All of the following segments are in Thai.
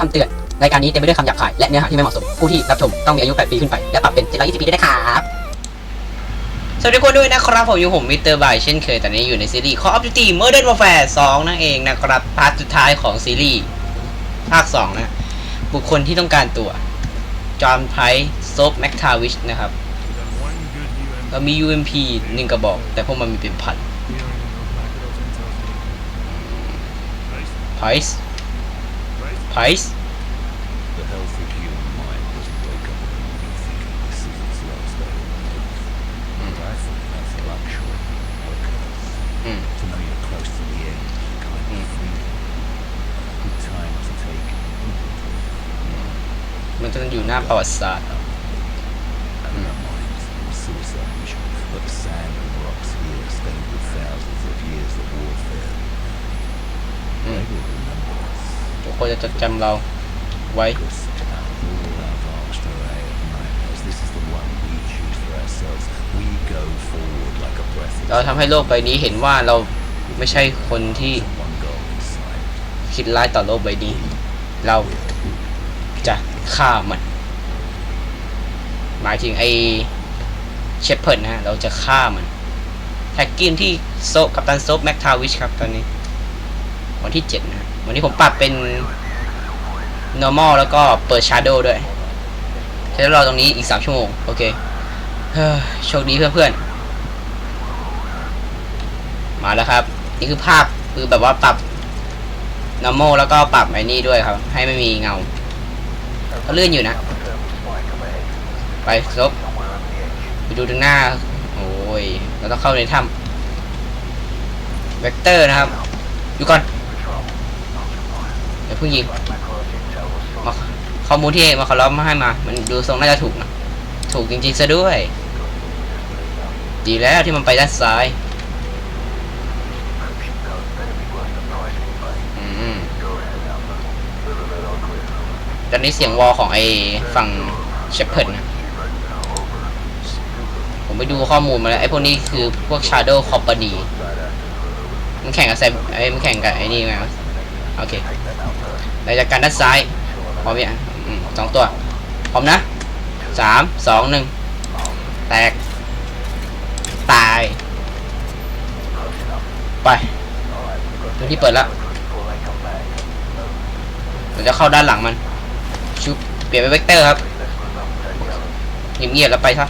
คำเตือน รายการนี้เต็มไปด้วยคำหยาบคาย และเนื้อหาที่ไม่เหมาะสม ผู้ที่รับชมต้องมีอายุ 8 ปีขึ้นไป และปรับเป็น 720 ปีด้ครับสวัสดีทุกคนด้วยนะครับ ผมอยู่ผมมิสเตอร์บายเช่นเคยตอนนี้อยู่ในซีรีส์ Call of Duty Modern Warfare 2 นั่นเองนะครับ พาร์ทสุดท้ายของซีรีส์ภาค 2 นะ บุคคลที่ต้องการตัว จอห์นไพร์โซฟแม็กทาวิชนะครับ เรามี UMP หนึ่งกระบอก แต่พวกมันมีเป็นพันไพร์ ไพร์ The healthy human mind doesn't wake up in the morning thinking this is its last day on earth. And I think that's a luxury. Okay. Mm. To know you're close to the end, kind of Mm. freedom. A good time to take inventory. มันจะอยู่หน้าประวัติศาสตร์ And our minds on a suicide mission. But the sand and rocks here stained with thousands of years of warfare. Mm. They will remember us. ทุกคนจะจดจำเราไว้ เราทำให้โลกใบนี้เห็นว่าเราไม่ใช่คนที่คิดร้ายต่อโลกใบนี้ เราจะฆ่ามัน หมายถึงไอเชฟเพิร์ดนะฮะ เราจะฆ่ามัน แท็กกินที่โซกับตันโซฟแม็กทาวิชครับตอนนี้ วันที่7นะฮะ วันนี้ผมปรับเป็น normal แล้วก็เปิด shadow ด้วยใช้รอตรงนี้อีก3ชั่วโมง โอเคเฮ้โชคดีเพื่อนๆ มาแล้วครับ นี่คือภาพคือแบบว่าปรับ normal แล้วก็ปรับไอ้นี่ด้วยครับ ให้ไม่มีเงา ก็เลื่อนอยู่นะ ไปซบไปดูตรงหน้า โอ้ย เราต้องเข้าในถ้ำเวกเตอร์นะครับ อยู่ก่อน ดี๋ยวเพิ่งยิงมาข้อมูลที่มาขอร้องมาให้มา มันดูทรงน่าจะถูกนะ ถูกจริงๆซะด้วย ดีแล้วที่มันไปด้านซ้ายอืมตอนนี้เสียงวอลของไอ้ฝั่งเชฟเพิร์ดนะผมไปดูข้อมูลมาแล้วไอ้พวกนี้คือพวก Shadow Company มันแข่งกับแซมไอ้มันแข่งกับไอ้นี่ไง โอเคเราจะการด้านซ้ายพร้อมยังสองตัวพร้อมนะสามสองหนึ่งแตก ตาย ไปดูที่เปิดแล้วเราจะเข้าด้านหลังมันชุบเปลี่ยนเป็นเวกเตอร์ครับเงียบๆแล้วไปซะ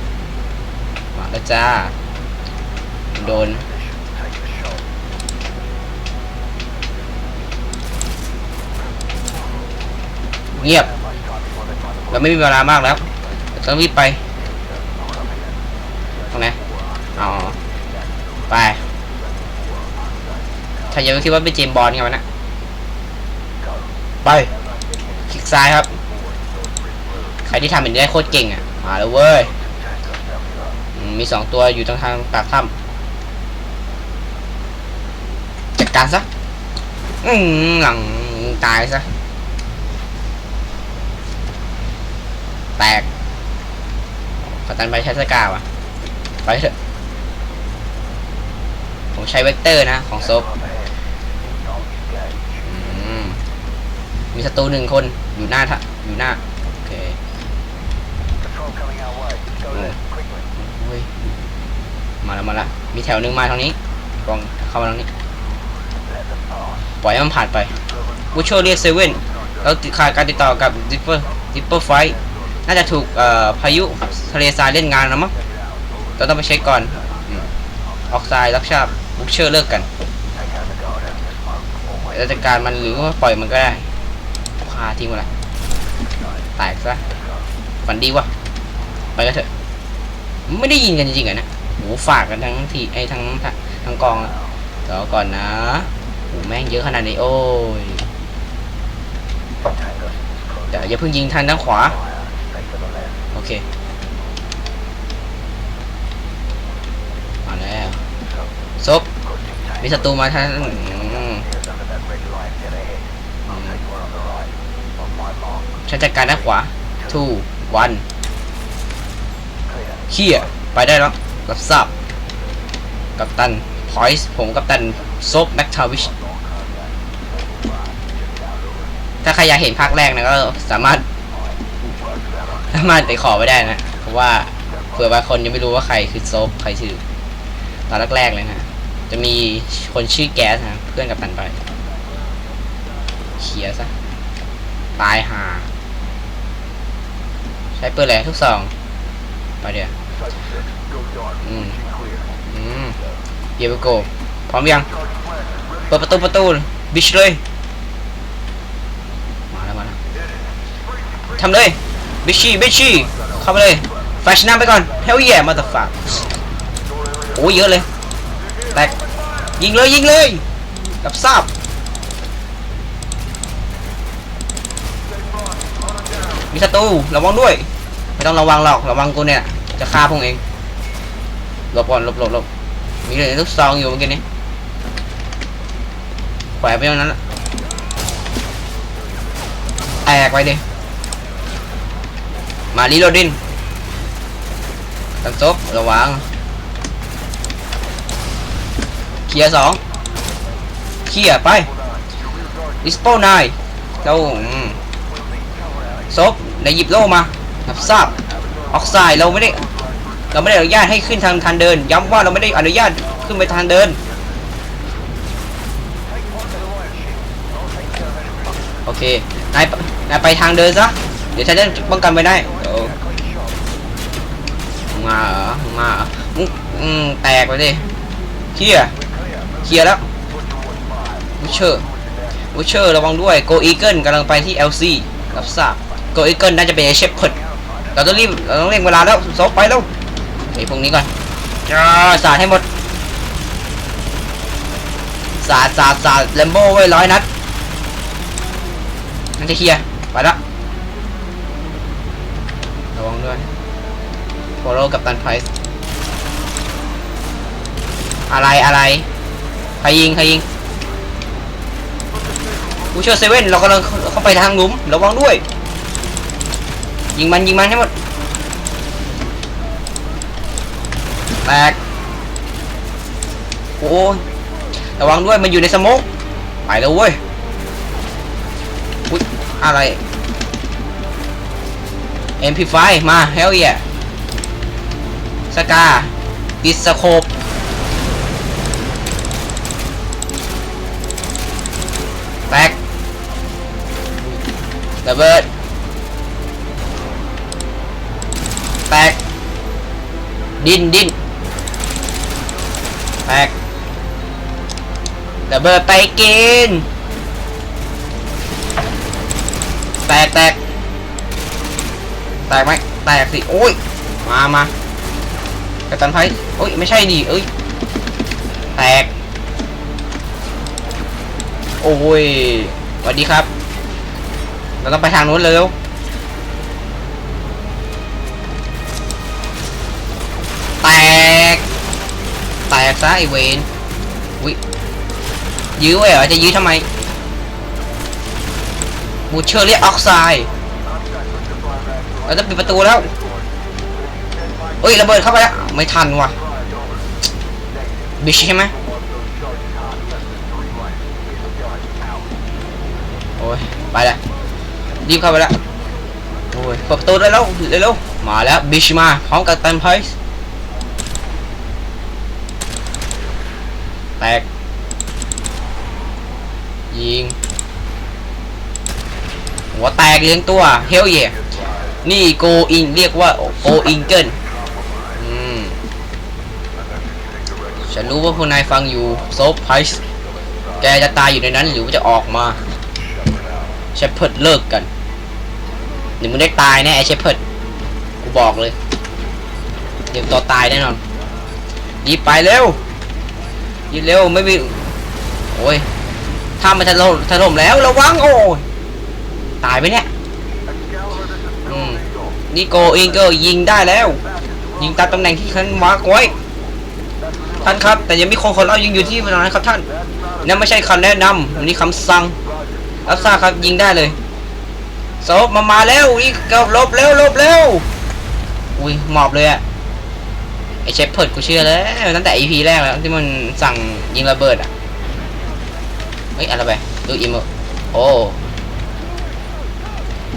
มาแล้วจ้า โดน เงียบ เราไม่มีเวลามากแล้วต้องรีบไปตรงไหนอ๋อไปถ้ายังไม่คิดว่าเป็นเจมส์บอลกันวะนะไปคลิกซ้ายครับ ใครที่ทำแบบนี้ได้โคตรเก่งอะมาแล้วเว้ยอืมมีสองตัวอยู่ตรงทางปากถ้ำจัดการซะอืมหลังตายซะ แตกขอตันไปใช้สกาวะไปเถอะผมใช้เวกเตอร์นะ ของซบมีศัตรูหนึ่งคนอยู่หน้าทะอยู่หน้า โอเคมาแล้วมาแล้วมีแถวหนึ่งมาทางนี้กองเข้ามาทางนี้ ปล่อยให้มันผ่านไปบูชโชเรียเซเว่นแล้วติดขาดการติดต่อกับดิปเปอร์ดิปเปอร์ไฟ น่าจะถูกพายุทะเลทรายเล่นงานแล้วมั้งเราต้องไปเช็คก่อนออกไซด์รับทราบบูชเชอร์เลิกกันเราจัดการมันหรือว่าปล่อยมันก็ได้คาทิ้งไปละแตกซะฝันดีวะไปกันเถอะ ไม่ได้ยินกันจริงๆอะนะโหฝากกันทั้งทีไอ้ทั้งทั้งกองอะเดี๋ยวก่อนนะโหแม่งเยอะขนาดนี้โอ้ยเดี๋ยวอย่าเพิ่งยิงทางด้านขวา อเคมาแล้วซบมีศัตรูมาทางอืมฉันจัดการด้านขวา two one เฮียไปได้แล้วรับทราบกัปตันพอยส์ผมกัปตันซบแม็กทาวิชถ้าใครอยากเห็นภาคแรกนะก็สามารถสา มารถไปขอไว้ได้นะ เพราะว่าเผื่อบางคนยังไม่รู้ว่าใครคือโซฟใครชื่อ ตอนแรกๆเลยนะ จะมีคนชื่อแก๊สนะเพื่อนกับตันไปเขียซะ ตายหา ใช้ปืนอะไรทุกสองไปเดี๋ยวอืม อืมเยวไปโกพร้อมยัง เปิดประตูประตู บิชเลย มาแล้วมาแล้วทำเลย บิชชี่บิชชี่เข้าไปเลยแฟชน้ำไปก่อนเฮลเย่มาต h ฝากโอ้ยเยอะเลยแตกยิงเลยยิงเลยกับทราบมีศัตรูระวังด้วย ไม่ต้องระวังหรอกระวังกูเนี่ย จะฆ่าพวกเองหลบก่อนหลบหลบหลบมีเลยลูกซองอยู่เมื่อกี้นี้แขวนไปตรงนั้นแตกไปดิ มาลีโรดินตั้งซบระวังเคลียร์สองเคลียร์ไปดิสโปนายเราซบในหยิบโล่มารับทราบออกไซด์เราไม่ได้ เราไม่ได้อนุญาตให้ขึ้นทางทางเดิน ย้ำว่าเราไม่ได้อนุญาตขึ้นไปทางเดิน โอเค นาย นายไปทางเดินซะ ดี๋ยวฉันจะป้องกันไปได้เดี๋ยวมาเหรอมาเหรอมึงอืมแตกไปดิเคลียร์เคลียร์แล้ววูเชอร์วูเชอร์ระวังด้วยโกอีเกิลกำลังไปที่ LC รับทราบโกอีเกิลน่าจะเป็นเชฟเพิร์ดเราต้องรีบเราต้องเร่งเวลาแล้วซบไปแล้วไอ้พวกนี้ก่อนจ้าสาดให้หมดสาดสาดสาดแลมโบ้ไว้ร้อยนัดนั่นจะเคลียร์ไปละระวัง ด้วยโฟโลกับตันไพรส์อะไรอะไรใครยิงใครยิงกูเชื่อเซเว่นเรากำลังเข้าไปทางหลุมระวังด้วย ยิงมันยิงมันให้หมดแตกโอ้ระวังด้วยมันอยู่ในสโมกไปแล้วเว้ยอุ๊ยอะไร MP5 มา hell yeah สกาดิสโคปแตกระเบิดแตกดินดินแตกระเบิดไปกินแตกแตก แตกไหมแตกสิโอ้ยมามากัปตันไพโอ้ยไม่ใช่ดิเอ้ยแตกโอ้ยสวัสดีครับ เราต้องไปทางนู้นเร็วแตกแตกซะไอเวนวิยื้อไว้เหรอจะยื้อทำไมบูเชอร์เรียกออกไซด์ เราจะปิดประตูแล้วเอ้ยระเบิดเข้าไปแล้วไม่ทันว่ะบิชใช่ไหมโอ้ยไปแล้วรีบเข้าไปแล้วโอ้ยเปิดประตูได้แล้วเร็วๆมาแล้วบิชมาพร้อมกับตันไพรส์แตกยิงหัวแตกเลี้ยงตัวเฮลเย่ นี่โกอิงเรียกว่าโกอิงเกิลฉันรู้ว่าพวกนายฟังอยู่โซฟไพส์แกจะตายอยู่ในนั้นหรือว่าจะออกมาเชฟเพิร์ดเลิกกันหรือมึงได้ตายแน่ไอเชฟเพิร์ดกูบอกเลยเดี๋ยวตัวตายแน่นอนรีบไปเร็วรีบเร็วไม่มีโอ้ยถ้ามันถล่มถล่มแล้วระวังโอ้ยตายไปเนี่ย นี่โกเอิงกอร์ยิงได้แล้ว ยิงตามตำแหน่งที่ท่านมาร์กไว้ท่านครับ แต่ยังมีคนคนเรายิงอยู่ที่ตรงนั้นครับท่านนั่นไม่ใช่คำแนะนำอันนี้คำสั่งรับทราบครับยิงได้เลยโซฟมามาแล้วนี่เกับลบเร็วลบเร็วอุ้ยหมอบเลยอะไอเชฟเพิร์ดกูเชื่อแล้วตั้งแต่ EP แรกแล้วที่มันสั่งยิงระเบิดอะเฮ้ยอะไรไปดูอิมโอ้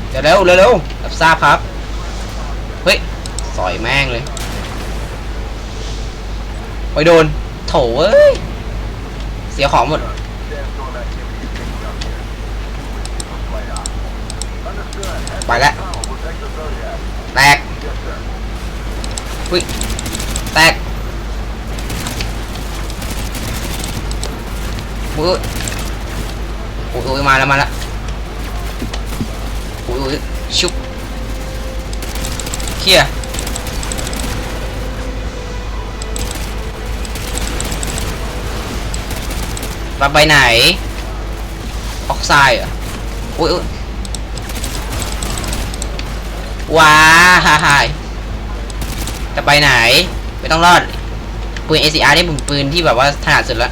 เดี๋ยวเร็วเร็วเร็วรับทราบครับ เฮ้ย สอยแม่งเลยไปโดน โถเอ้ย เสียของหมด ไปแล้วแตกหุ้ย แตกอุ้ยอุ้ยอุ้ยมาแล้วมาแล้วอุ้ยชุบ เคลียร์ปาไปไหน ออกไซด์อะอุ้ยว้าฮ่าฮ่าจะไปไหน ไม่ต้องรอด ปืน ACR นี่เป็นปืนที่แบบว่าถนัดสุดล้ว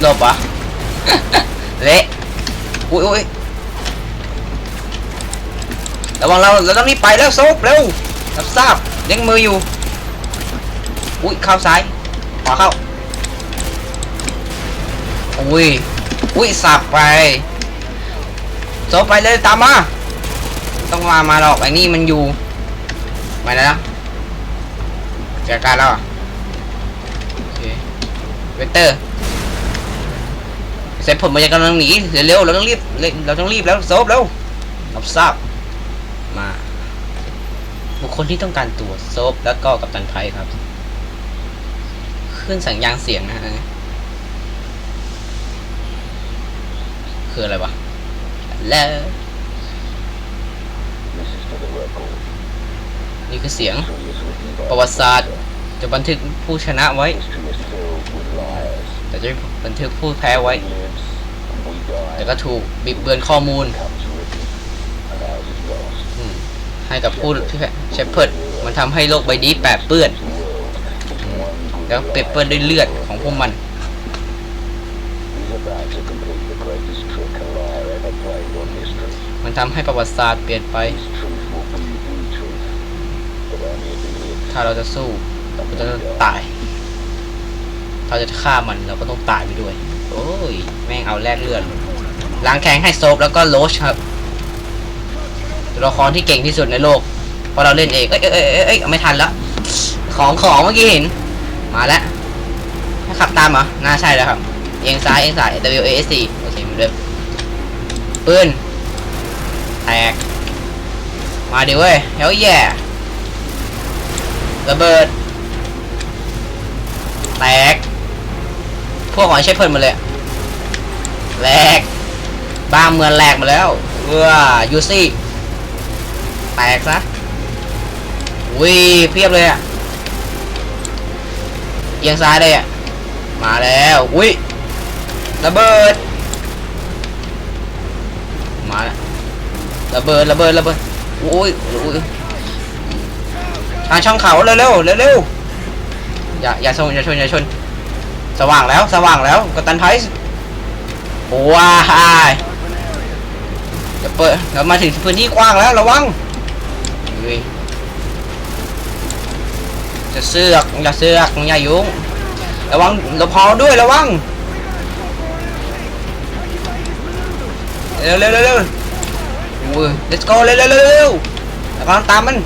หลบเหรอเละอุ้ยอุ้ย ระวังเราเราต้องรีบไปแล้วโซบเร็วรับทราบเล็งมืออยู่อุ้ยเข้าซ้ายขวาเข้าอุ้ยอุ้ยสับไปโซบไปเลยตามมาต้องมามาหรอกไอ้นี่มันอยู่มาแล้วเจอกันแล้วเหรอโอเคเวเตอร์เสร็จผมมันจะกำลังหนีเร็วเราต้องรีบเราต้องรีบแล้วโซบแล้วรับทราบ บุคคลที่ต้องการตัวโซบแล้วก็กัปตันไพครับขึ้นสัญญาณเสียงนะฮะคืออะไรวะแล้วนี่คือเสียง ประวัติศาสตร์ จะบันทึกผู้ชนะไว้ แต่จะบันทึกผู้แพ้ไว้ แต่ก็ถูกบิดเบือนข้อมูล ให้กับผู้ชี้เชฟเพิร์ดมันทำให้โลกใบนี้แปดเปื้อน แล้วเปเปื้อนด้วยเลือดของพวกมัน มันทำให้ประวัติศาสตร์เปลี่ยนไป ถ้าเราจะสู้เราก็จะตาย ถ้าจะฆ่ามันเราก็ต้องตายไปด้วย โอ้ย แม่งเอาแลกเลือดล้างแข้งให้โซฟแล้วก็โรชครับ ตัวละครที่เก่งที่สุดในโลกเพราะเราเล่นเองเอ้ยเอ้ยเอ้ยเอ้ยเออไม่ทันและของของเมื่อกี้เห็น มาแล้วถ้าขับตามเหรอน่าใช่แล้วครับเอียงซ้ายเอียงซ้าย W A S C โอเคเหมือนเดิมปืนแตกมาดิเว้ยเฮลแย่ระเบิด แตก พวกของใช้เพิ่นหมาเลยแหลกบ้าเมืองแหลกมาแล้วเออยูซี่ ตกซะวิเพียบเลยอะเอียงซ้ายเลยอะมาแล้วอุ้ยระเบิด มาแล้วระเบิดระเบิดระเบิดอุ้ยอุ้ยทางช่องเขาเร็วเร็วเร็วเร็วอย่าอย่าชนอย่าชนอย่าชน สว่างแล้วสว่างแล้วกัปตันไพรส์ว้ายจะเปิดเรามาถึงพื้นที่กว้างแล้วระวังอุ้ย จะเสือกอย่าเสือกอย่ายุ่งระวังเราพอด้วยระวังเร็วเร็วเร็วเร็วอุ้ย let's go เร็วเร็วเร็วเร็วแล้วตามมัน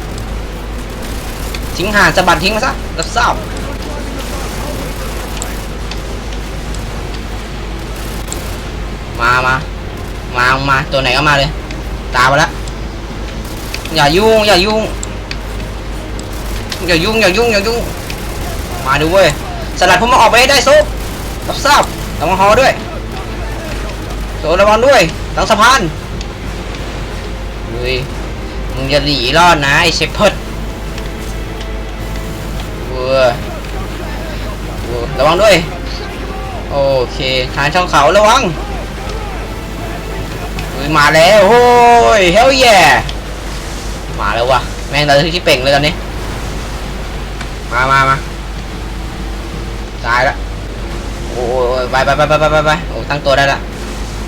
ทิ้งห่างสะบัดทิ้งมาซะรับทราบมามามามาตัวไหนก็มาเลย ตามมาแล้วอย่ายุ่งอย่ายุ่ง อย่ายุ่งอย่ายุ่งอย่ายุ่ง มาดูเว้ยสลัดผมมาออกไปให้ได้ซุปรับทราบระวังฮอด้วยโซระวังด้วยหลังสะพานเฮ้ยมึงจะหลีรอดนะไอ้เชฟเพิร์ดเว้ยระวังด้วย โอเคทางช่องเขาระวังเฮ้ยมาแล้วโอ้ยเฮลแย่มาแล้ววะแม่งเราที่เป่งเลยตอนนี้ มามามาตายละโอ้ยไปไปไปไปไปไปโอ้ตั้งตัวได้ละ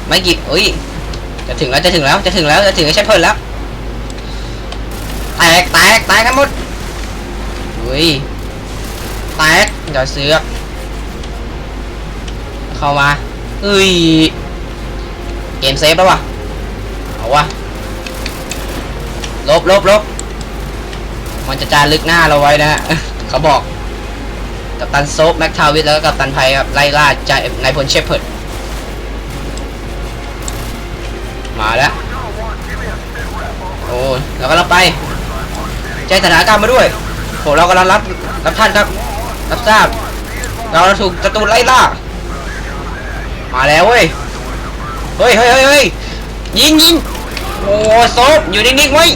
ไม่กี่อุ้ยจะถึงแล้วจะถึงแล้วจะถึงแล้วจะถึงไอ้ใช้เพิ่นแล้วแตกแตกแตกกันหมดอุ้ยแตกอย่าเสือกเข้ามาเอ้ยเกมเซฟแล้ววะเอาวะลบลบลบมันจะจารึกหน้าเราไว้นะฮะ เขาบอก กัปตันโซฟแม็กทาวิสแล้วก็กัปตันไพครับไล่ล่าจ่านายพลเชฟเพิร์ดมาแล้ว โอ้แล้วก็รับไปแจ้งสถานการณ์มาด้วยโหเรากำลังรับรับท่านครับ รับทราบ เราถูกศัตรูไล่ล่า มาแล้วเว้ย เฮ้ยเฮ้ยเฮ้ยเฮ้ยยิงยิงโอ้โซฟอยู่นิ่งๆไว้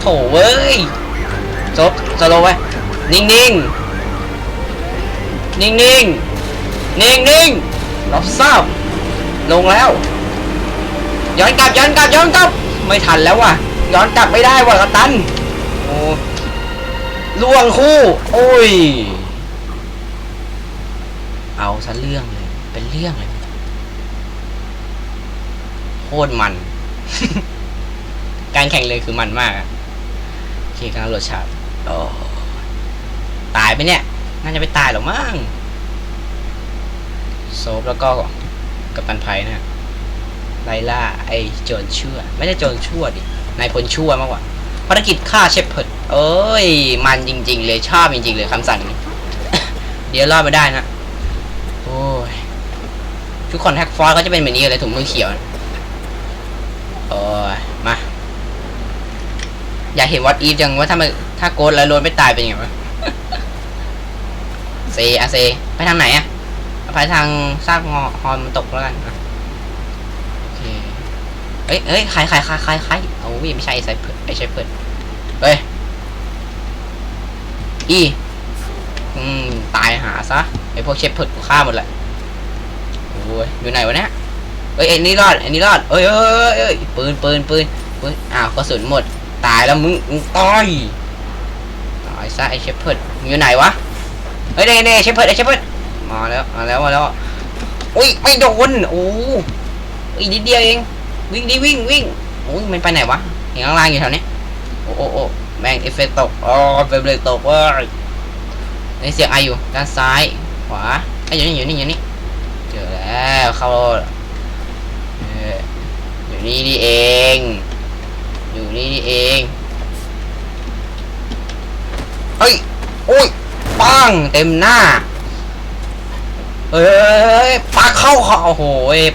โถเว้ยโซฟสโลไว้ นิ่งนิ่งนิ่งนิ่งนิ่งนิ่งๆรับทราบลงแล้ว ย้อนกลับย้อนกลับย้อนกลับ ไม่ทันแล้วว่ะ ย้อนกลับไม่ได้ว่ะกัปตันโอ้ล่วงคู่ โอ้ย เอาซะเรื่องเลย เป็นเรื่องเลย โคตรมัน การแข่งเลยคือมันมาก โอเคกำลังโหลดฉากโอ้ ตายไปเนี่ย น่าจะไม่ตายหรอกมั้งโซฟแล้วก็กับตันไพนะฮะไลล่าไอโจรชั่ว ไม่ใช่โจรชั่วดินายพลชั่วมากกว่าภารกิจฆ่าเชฟเพิร์ดเอ้ย มันจริง ๆ เลยชอบจริง ๆ เลยคำสั่งนี้ เดี๋ยวรอดมาได้นะโอ้ยทุกคนแฮกฟอร์ก็จะเป็นแบบนี้เลยถุงมือเขียวโอ้ยมา อยากเห็นวัดอีฟจังว่าถ้ามันถ้าโกดแล้วโรนไม่ตายเป็นยังไงวะ เซอะเซ ไปทางไหนอะไปทางซากงอฮอนมันตกแล้วกันโอเคเอ้ยเอ้ยใครใครใครใครใครโอ้ยไม่ใช่ไอ้ไซเพิร์ดไอ้ไซเพิร์ดเฮ้ย อีอืมตายหาซะไอพวกเชฟเพิร์ดกูฆ่าหมดแหละโอ้ยอยู่ไหนวะเนี่ยเอ้ยไอ้นี่รอดไอ้นี่รอดเอ้ยเอ้ยเอ้ยปืนปืนปืนปืนอ้าวกระสุนหมด ตายแล้วมึงมึงตายตายซะไอเชฟเพิร์ดอยู่ไหนวะ เฮ้ยเน่เน่เชฟเพิร์ดไอเชฟเพิร์ดมาแล้วมาแล้วมาแล้วอุ้ยไม่โดนโอ้อีกนิดเดียวเองวิ่งดิวิ่งวิ่งโอ้ยมันไปไหนวะเห็นข้างล่างอยู่แถวนี้โอ้โอ้โอ้แม่งเอฟเฟกต์ตกอ๋อเฟเรทตกเว้ยในเสียงไออยู่ด้านซ้ายขวาไออยู่นี่อยู่นี่อยู่นี่เจอแล้วเข้าอออยู่นี่นี่เอง อยู่นี่นี่เองเฮ้ยโอ้ย ปังเต็มหน้า เอ้ยปากเข้าคอโอ้โห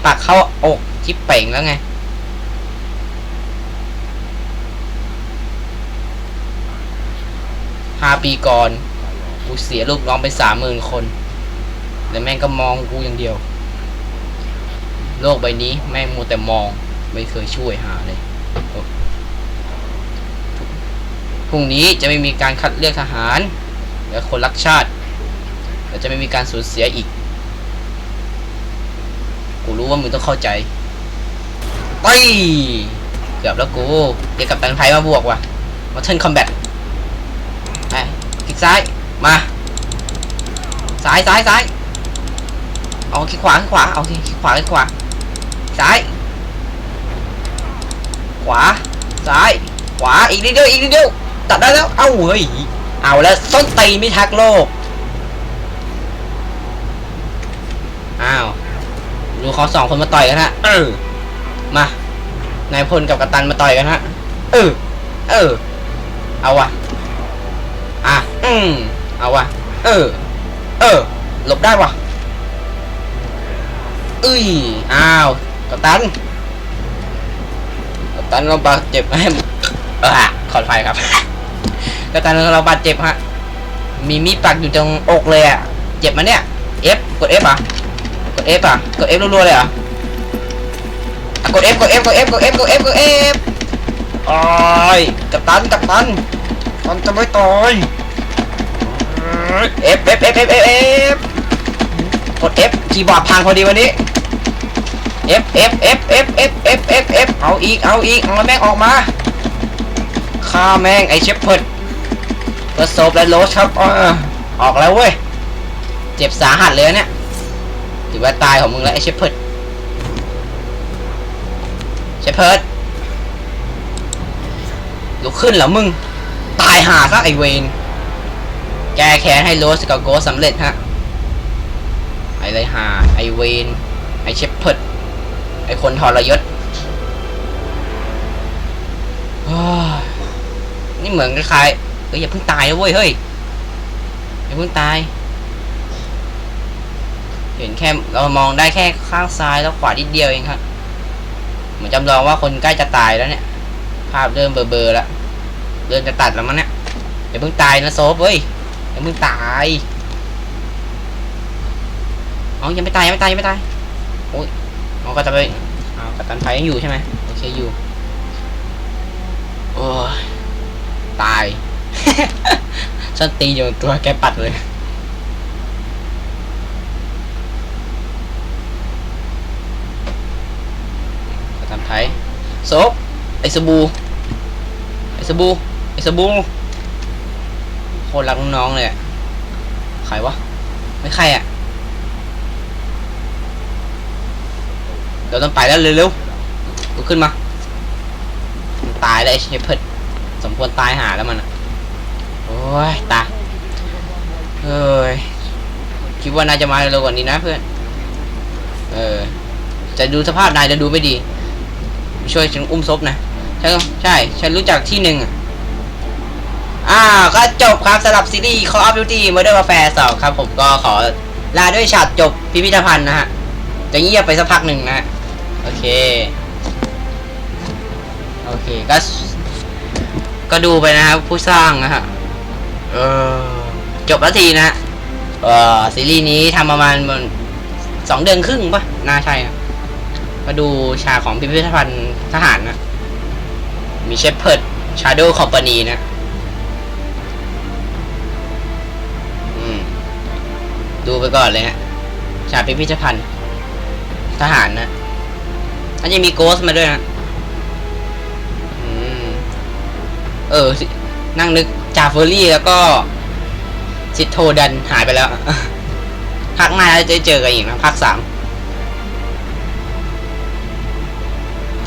ปากเข้าอกที่เป่งแล้วไงห้าปีก่อนกูเสียลูกน้องไปสามหมื่นคนแล้วแม่งก็มองกูอย่างเดียว โลกใบนี้แม่งมัวแต่มองไม่เคยช่วยหาเลยพรุ่งนี้จะไม่มีการคัดเลือกทหาร และคนรักชาติและจะไม่มีการสูญเสียอีก กูรู้ว่ามึงต้องเข้าใจไปเกือบแล้วกูเดี๋ยวกับตันไพมาบวกว่ะมาเทิร์นคอมแบทไปคลิกซ้าย มา ซ้ายซ้ายซ้ายเอาคลิกขวาคลิกขวา เอาคลิกขวาคลิกขวา ซ้าย ขวา ซ้าย ขวา อีกนิดเดียว อีกนิดเดียว ตัดได้แล้ว เอ้าเฮ้ย เอาแล้วส้นตีนไม่ทักโลก อ้าวดูเขาสองคนมาต่อยกันฮะ เออ มานายพลกับกัปตันมาต่อยกันฮะ เออ เออ เอาวะอะ อืมเอาวะเออ เออ หลบได้วะอุ้ย อ้าว กัปตัน กัปตันเราบาดเจ็บเออขอดไฟครับ กัปตันเราบาดเจ็บฮะ มีมีดปักอยู่ตรงอกเลยอะ เจ็บมาเนี่ย F กด F อะ กด F อะ กด F รัวๆเลยเหรอะอะกด F กด F กด F กด F กด F กด F โอ้ยกัปตันกัปตันมันจะไม่ต่อย F F F F F F กด F คีย์บอร์ดพังพอดีวันนี้ F F F F F F F F เอาอีก เอาอีกเอาแม่งออกมาฆ่าแม่งไอเชฟเพิร์ด เพื่อโซบและโรสครับอ่าออกแล้วเว้ย เจ็บสาหัสเลยนะเนี่ย ถือว่าตายของมึงแล้วไอเชฟเพิร์ดเชฟเพิร์ดลุกขึ้นเหรอมึง ตายหาซะไอเวนแก้แค้นให้โรสกับโกสสำเร็จฮะ ไอไรหาไอเวนไอเชฟเพิร์ดไออคนทรยศโอ้ยนี่เหมือนคล้ายๆ เอ้ยอย่าเพิ่งตายนะเว้ยเฮ้ยอย่าเพิ่งตาย เห็นแค่เรามองได้แค่ข้างซ้ายแล้วขวานิดเดียวเองครับเหมือนจำลองว่าคนใกล้จะตายแล้วเนี่ย ภาพเริ่มเบลอๆแล้วเริ่มจะตัดแล้วมั้งเนี่ยอย่าเพิ่งตายนะโซฟเว้ยอย่าเพิ่งตายเอยังไม่ตายยังไม่ตายยังไม่ตายโอ้ยเอาก็จะไปเอกัปตันไฟยังอยู่ใช่ไหมโอเคอยู่โอ้ตาย ฉันตีอยู่ตัวแกปัดเลยกัปตันไฟโซฟไอสบูไอสบูไอสบูโคตรรักน้องๆเลยอะใครวะ ไม่ใครอะเราต้องไปแล้วเร็วๆลุกขึ้นมา ตายแล้วไอเชฟเพิร์ดสมควรตายหาแล้วมันอะ โอ้ยตาเอ้ยคิดว่าน่าจะมาเร็วกว่านี้นะเพื่อน เออ จะดูสภาพนายจะดูไม่ดี ช่วยฉันอุ้มศพนะ ใช่ใช่ ฉันรู้จักที่หนึ่งอะอ่า ก็จบครับสำหรับซีรีส์ Call of Duty Modern Warfare 2ครับ ผมก็ขอลาด้วยฉากจบพิพิธภัณฑ์นะฮะ จะเงียบไปสักพักหนึ่งนะ โอเค โอเค ก็ ก็ดูไปนะครับผู้สร้างนะฮะ เออจบแล้วทีนะเออซีรีส์นี้ทำประมาณสองเดือนครึ่งปะน่าใช่นะมาดูฉากของพิพิธภัณฑ์ทหารนะ มีเชฟเพิร์ดชาโดคอมพานีนะดูไปก่อนเลยฮะฉากพิพิธภัณฑ์ทหารนะอันยังมีโกสมาด้วยนะอเออ นั่งนึก จาเฟอรี่แล้วก็ซิทโทดันหายไปแล้วภาคหน้าจะเจอกันอีกนะภาคสาม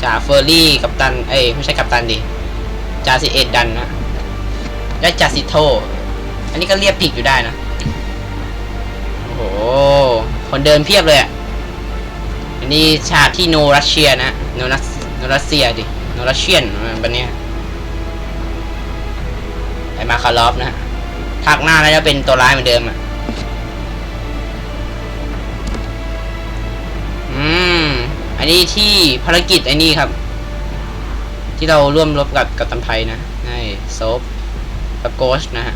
จ่าเฟอร์รี่กับตัน เอ้ยไม่ใช่กับตันดิจ่าสิเอ็ดดันนะและจ่าสิโท อันนี้ก็เรียบผิดอยู่ได้นะ โอ้โห คนเดินเพียบเลยอะ อันนี้ฉากที่โนรัสเชียนะ โนรัสโนรัสเซียดิ โนรัสเชียนแบบเนี้ย ไอมาคาร์ลอฟนะฮะภาคหน้าน่าจะเป็นตัวร้ายเหมือนเดิมอะอืม อันนี้ที่ภารกิจไอ้นี่ครับ ที่เราร่วมรบกับกับตันไพนะให้โซฟกับโกชนะฮะ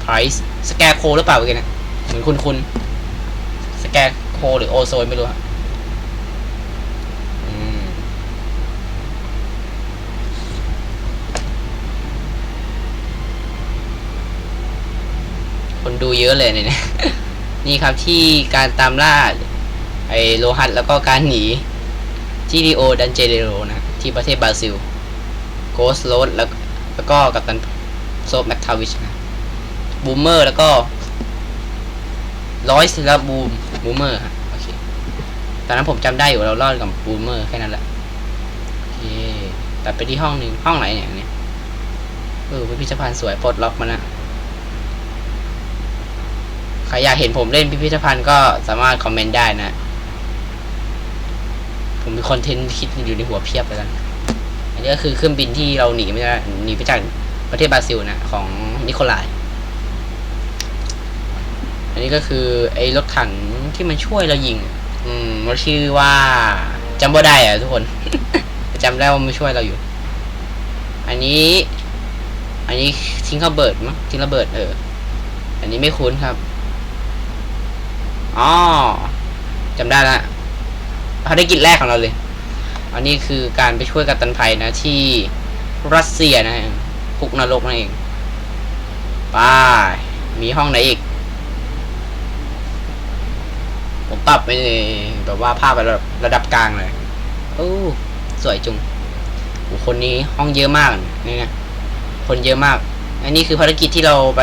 ไพรส์สแกโคหรือเปล่าเมื่อกี้นะเหมือนคุณคุณสแกโคหรือโอโซนไม่รู้ฮะ คนดูเยอะเลยเนี่ยนี่ครับที่การตามล่าไอโลหัสแล้วก็การหนีที่ดีโอดันเจเดโรนะที่ประเทศบราซิลโกสโรดแล้วแล้วก็กัปตันโซฟแมคทาวิชนะบูมเมอร์แล้วก็ร้อยสิแล้วบูมบูมเมอร์ฮะโอเคตอนนั้นผมจำได้อยู่เรารอดกับบูมเมอร์แค่นั้นแหละโอเคตัดไปที่ห้องหนึ่งห้องไหนเนี่ยอันเนี่ยเออพิพิธภัณฑ์สวยปลดล็อกมานะ ใครอยากเห็นผมเล่นพิพิธภัณฑ์ก็สามารถคอมเมนต์ได้นะ ผมมีคอนเทนต์คิดอยู่ในหัวเพียบเลยกันอันนี้ก็คือเครื่องบินที่เราหนีไม่ได้หนีไปจากประเทศบราซิลนะ ของนิโคลาย อันนี้ก็คือไอ้รถถังที่มันช่วยเรายิง อืมมันชื่อว่าจำบ่ได้อะทุกคน จำได้ว่ามันช่วยเราอยู่ อันนี้ อันนี้ทิ้งระเบิดมั้งทิ้งระเบิดเออ อันนี้ไม่คุ้นครับ อ๋อจำได้ละภารกิจแรกของเราเลย อันนี้คือการไปช่วยกัปตันไพนะ ที่รัสเซียนะคุกนรกนั่นเองไปมีห้องไหนอีก ผมปรับไปแบบว่าภาพระดับระดับกลางเลยโอ้สวยจุงโอ้คนนี้ห้องเยอะมากนี่นะคนเยอะมาก อันนี้คือภารกิจที่เราไป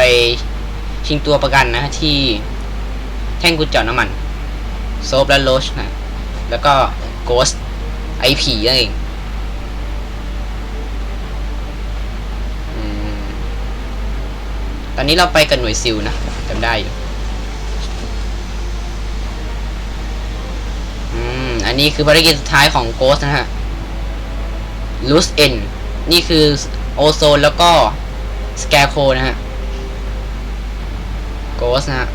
ชิงตัวประกันนะที่ ท่งกุญแจน้ำมันโซฟและโรชนะ แล้วก็โกสไอผีนั่นเองอตอนนี้เราไปกับหน่วยซิลนะจำได้อยู่อืม อันนี้คือภารกิจสุดท้ายของโกสนะฮะ loose end นี่คือโอโซนแล้วก็สแกโคนะฮะโกสนะฮะ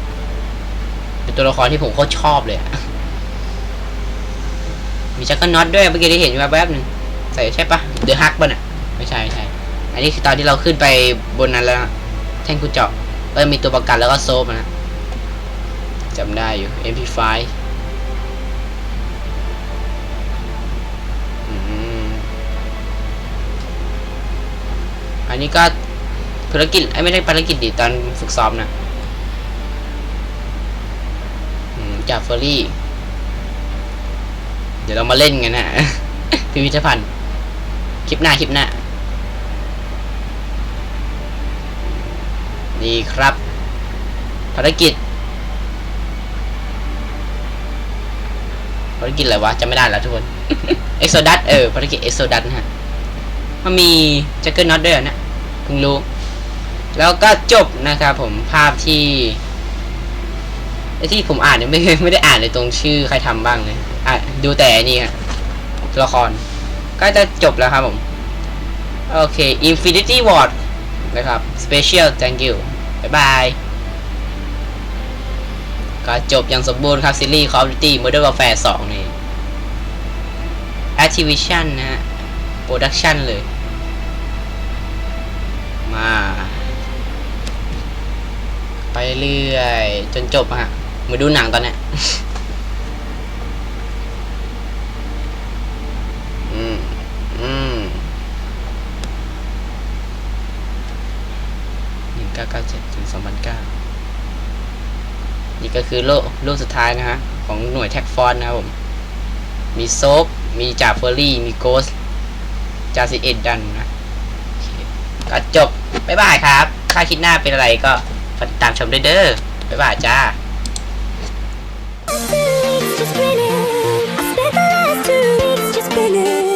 เป็นตัวละครที่ผมโคตรชอบเลยมีจักรน็อตด้วยเมื่อกี้ได้เห็นแวบหนึ่งใส่ใช่ปะเดอฮักป่ะน่ะไม่ใช่ไม่ใช่ อันนี้คือตอนที่เราขึ้นไปบนนั้นแล้วนะแท่งขุดเจาะเออมีตัวประกันแล้วก็โซฟนะจำได้อยู่ MP5 อันนี้ก็ภารกิจไอ้ไม่ได้ภารกิจดิตอนฝึกซ้อมนะอืม จากเฟอร์รี่ เดี๋ยวเรามาเล่นกันนะพิพิธภัณฑ์ คลิปหน้าคลิปหน้า นี่ครับ ภารกิจ ภารกิจอะไรวะจำไม่ได้แล้วทุกคนเอ็กโซดัสเออภารกิจเอ็กโซดัสนะฮะมันมีแจ็คเกิลน็อตด้วยนี่ยเพิ่งรู้ แล้วก็จบนะครับผมภาพที่ ไอ้ที่ผมอ่านเนี่ยไม่ไม่ได้อ่านเลยตรงชื่อใครทำบ้างเลยอะดูแต่นี่ฮะตัวละคร ก็จะจบแล้วครับผม โอเค Infinity Ward นะครับ Special Thank you บ๊ายบาย ก็จบอย่างสมบูรณ์ครับ ซีรีส์ Call of Duty Modern Warfare 2 นี่ Activision นะฮะ Production เลย มา ไปเรื่อย จนจบอะฮะ มือนดูหนังตอนเนี้ยอืม อืมหนึ่งเก้าเก้าเจ็ดถึงสองพันเก้านี่ก็คือโลกโลกสุดท้ายนะฮะ ของหน่วยแท็กฟอนนะครับผม มีโซฟมีจ่าเฟอร์รี่ มีโกสจาซิเอ็ดดันนะโอเคก็จบ บ๊ายบายครับถ้าคิดหน้าเป็นอะไรก็ฝากติดตามชมด้วยเด้อบ๊ายบายจ้า weeks just grinning. I spent the last two weeks just grinning.